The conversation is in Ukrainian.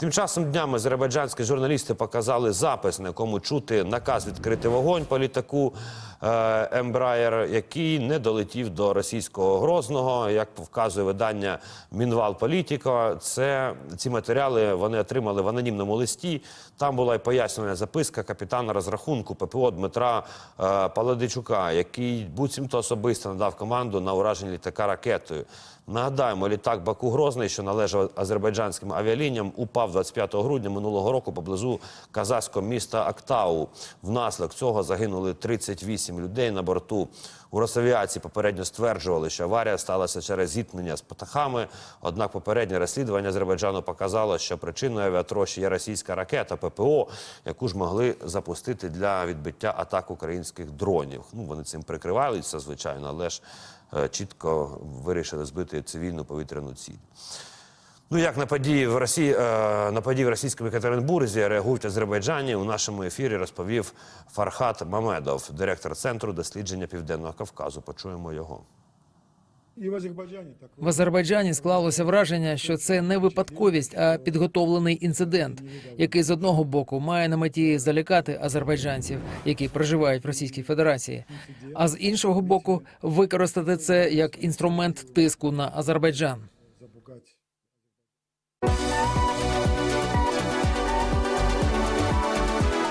Тим часом днями азербайджанські журналісти показали запис, на якому чути наказ відкрити вогонь по літаку Ембраєр, який не долетів до російського Грозного. Як вказує видання Мінвал Політіко, ці матеріали вони отримали в анонімному листі. Там була й пояснювальна записка капітана розрахунку ППО Дмитра е, Паладичука, який буцімто особисто надав команду на ураження літака ракетою. Нагадаємо, літак Баку Грозний, що належав азербайджанським авіалініям, упав 25 грудня минулого року поблизу казахського міста Актау. Внаслідок цього загинули 38 людей на борту. У Росавіації попередньо стверджували, що аварія сталася через зіткнення з птахами. Однак попереднє розслідування Азербайджану показало, що причиною авіатрощі є російська ракета ППО, яку ж могли запустити для відбиття атак українських дронів. Ну вони цим прикривалися, звичайно, але ж е, чітко вирішили збити цивільну повітряну ціль. Ну як на події в Росії е, на події в російському Екатеринбурзі реагують Азербайджані у нашому ефірі розповів Фархат Мамедов, директор центру дослідження Південного Кавказу. Почуємо його. І в Азербайджані так В Азербайджані склалося враження, що це не випадковість, а підготовлений інцидент, який з одного боку має на меті залякати азербайджанців, які проживають в Російській Федерації, а з іншого боку використати це як інструмент тиску на Азербайджан.